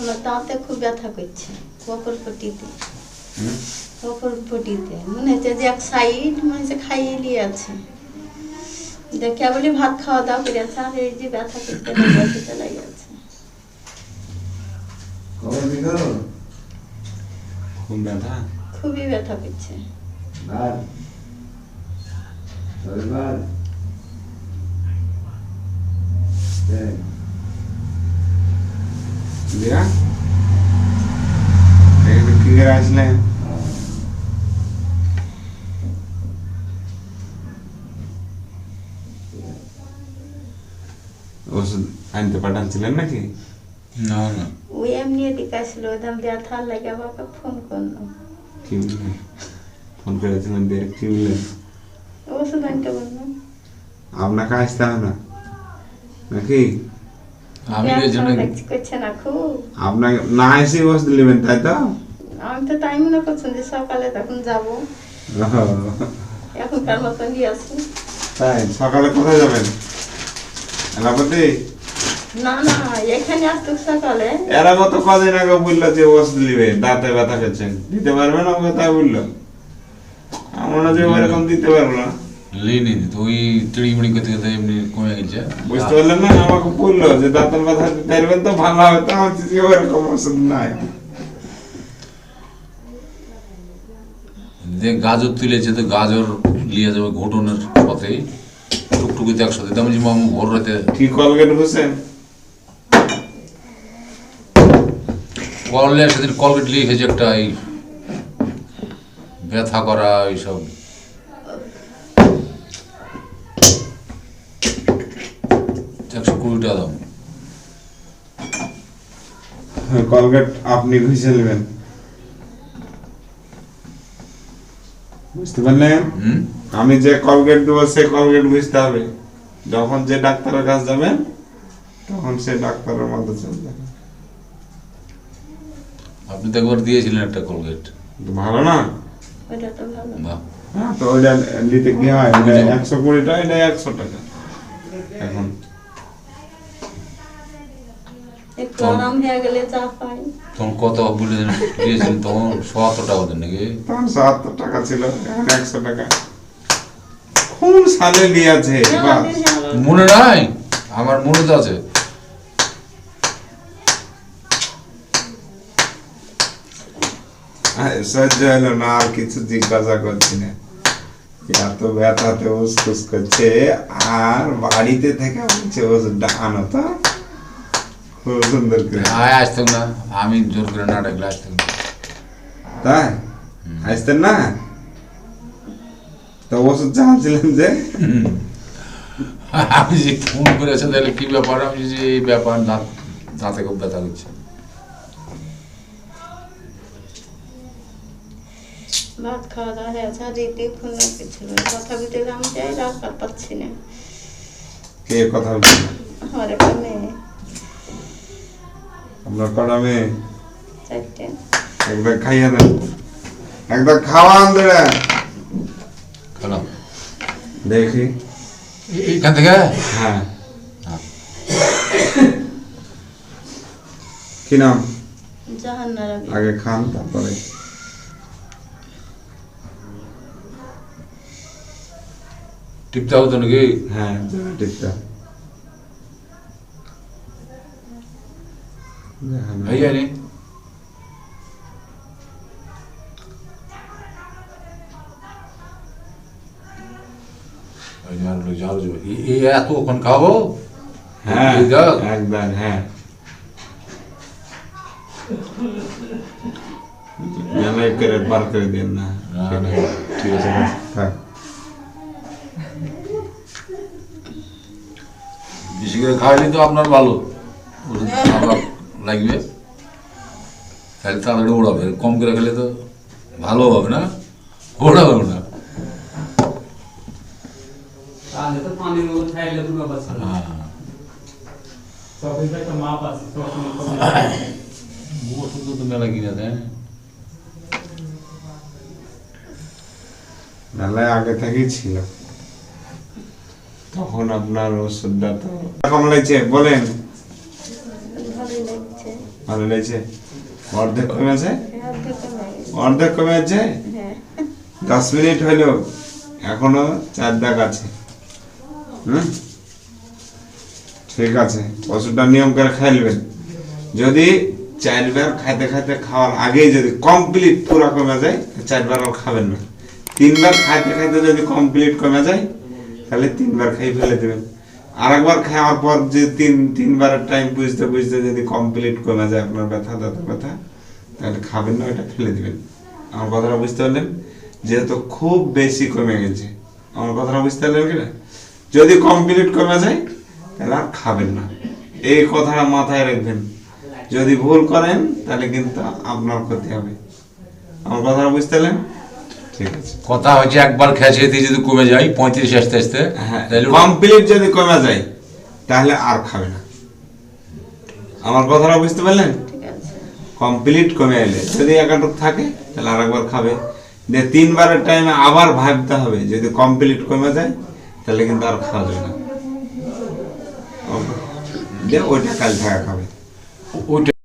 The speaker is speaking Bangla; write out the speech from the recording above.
আমার দাঁতে খুব ব্যথা করছে অপর পটিতে অপর পটিতে মনে হচ্ছে যে এক সাইড মনে হচ্ছে খাইয়ে নিয়ে আছে। দেখে বলি ভাত খাওয়া দাওয়া করে আছে আর এই যে ব্যথা করতে ব্যথাতে লাগে আছে। খুব ব্যথা? খুবই ব্যথা করছে। ভাত শরীর ভাত এই, দিয়া এখানে কি করে আসলেন ওষুধ আনতে পাঠাচ্ছিলেন নাকি না না ওই এমনি এদিকে আসলো একদম ব্যথা লাগে আমাকে ফোন করল কি বললেন ফোন করেছিলেন দিয়ে কি বললেন ওষুধ আনতে বললাম আপনাকে আসতে হবে না নাকি আমি না খুব আপনাকে না এসে তাই তো? আমি তো তাই মনে করছেন যে সকালে তখন যাব। এখনকার মতন গিয়েছি তাই সকালে কোথায় যাবেন? না না এখানে আসতো সকালে। এরা কত কদিন আগে বলল যে ওষুধ নিবে দাঁতে ব্যথা করছেন। দিতে পারবে না ওকে তাই বলল? আমরা যে ওরকম দিতে পারব না। লিনি ওই তিড়িমিড়ি করতে করতে এমনি কমে গেছে। বুঝতে পারলেন না আমাকে বলল যে দাঁতের ব্যথা দিতে তো ভালো হবে তো আমার যে ওরকম ওষুধ নাই। যে গাজর তুলেছে তো গাজর নিয়ে যাবে ঘটনের পথে টুকটুকিতে একসাথে। তেমন যে মামু ভোর রাতে কি কলগেট সেদিন কলগেট লিয়ে খেয়েছে একটা এই ব্যথা করা এইসব। একশো কুড়ি টাকা দাম কলগেট আপনি ঘুষে নেবেন। বুঝতে পারলেন? আমি যে কলগেট দেবো সে কলগেট বুঝতে হবে। যখন যে ডাক্তারের কাছে যাবেন তখন সে ডাক্তারের মতো চলবে আপনি তো একবার দিয়েছিলেন একটা কলগেট। ভালো না? তো ভালো। বাহ। হ্যাঁ তো ওইটা নিতে কি হয়? একশো কুড়ি টাকা এটা একশো টাকা। এখন একটু আরাম হয়ে গেলে যা হয় তখন কত বলে দিয়েছিলেন তখন? টাকা দেন নাকি? তখন টাকা ছিল একশো টাকা। কোন সালে নিয়েছে মনে নাই? আমার মনে তো আছে। সহ্য হলো না আর কিছু জিজ্ঞাসা করছি না। এত ব্যথাতে উসকুস করছে আর বাড়িতে থেকে বলছে ওষুধটা আনো তো খুব সুন্দর করে আয় আসতাম না। আমি জোর করে না আসতাম না। তাই? আসতেন না? তো ওষুধ চাচ্ছিলেন যে? আমি যে ফোন করেছে তাহলে কি ব্যাপার? আমি যে এই ব্যাপার দাঁত দাঁতে খুব ব্যথা করছে। ভাত খাওয়া দাওয়া হয়ে আছে আর রেডি ফোন ছিল কথা বলতে আমি যাই পাচ্ছি না। কে কথা বলছেন আমার একটা মেয়ে। আপনার কটা মেয়ে চারটে খাইয়ে দেন। একদম খাওয়ান দেবেন খেলাম। দেখি। এইখান থেকে? হ্যাঁ। হ্যাঁ। কি নাম? আগে খান তারপরে। টিপতে হবে তো নাকি? হ্যাঁ ঠিকটা হয়ে যায়নি ওই যে আর লোক ঝাড়ু যাবে। এই- এই এত ওখান খাব হ্যাঁ এই দেখ। একদম হ্যাঁ জানাই করে বার করে দিন না না, না, ঠিক আছে থাক বেশি করে খাওয়ালে তো আপনার ভালো ওষুধ আপনার লাগবে। তাহলে তাড়াতাড়ি ওড়াবে কম করে খেলে তো ভালো হবে না? ওড়াবে না। হ্যাঁ। চব্বিশ একটা মাপ আছে সবসময় কমে ওষুধ তো মেলা কিনে দেয়। নাহলে আগে থেকেই ছিল। তখন আপনার ওষুধটা তো কম বলেন। ভালো লেগেছে অর্ধেক কমেছে অর্ধেক কমে হ্যাঁ দশ মিনিট হইল এখনও চার দাগ আছে। হুম? ঠিক আছে, ওষুধটা নিয়ম করে খাইলবেন যদি চারবার খাইতে খাইতে খাওয়ার আগেই যদি কমপ্লিট পুরো কমে যায় চারবার আর খাবেন না। তিনবার খাইতে খাইতে যদি কমপ্লিট কমে যায়, তাহলে তিনবার খাই ফেলে দেবেন। আর একবার খাওয়ার পর যে তিন, তিনবারের টাইম বুঝতে বুঝতে যদি কমপ্লিট কমে যায় আপনার ব্যথা, দাঁতের ব্যথা, তাহলে খাবেন না ওটা ফেলে দিবেন। আমার কথাটা বুঝতে পারলেন? যেহেতু খুব বেশি কমে গেছে। আমার কথাটা বুঝতে পারলেন কি না যদি কমপ্লিট কমে যায়, তাহলে আর খাবেন না। এই কথাটা মাথায় রাখবেন। যদি ভুল করেন, তাহলে কিন্তু আপনার ক্ষতি হবে। আমার কথাটা বুঝতে পারলেন? কথা হচ্ছে একবার দিয়ে যদি কমে যায় পঁয়ত্রিশ আসতে আসতে হ্যাঁ কমপ্লিট যদি কমে যায় তাহলে আর খাবে না। আমার কথাটা বুঝতে পারলেন? কমপ্লিট কমে এলে। যদি একাটুক থাকে তাহলে আর একবার খাবে। যে তিনবারের টাইমে আবার ভাবতে হবে যদি কমপ্লিট কমে যায় তাহলে কিন্তু আর খাওয়া যাবে না। দিয়ে ওইটা কাল থাকা খাবে। ওইটা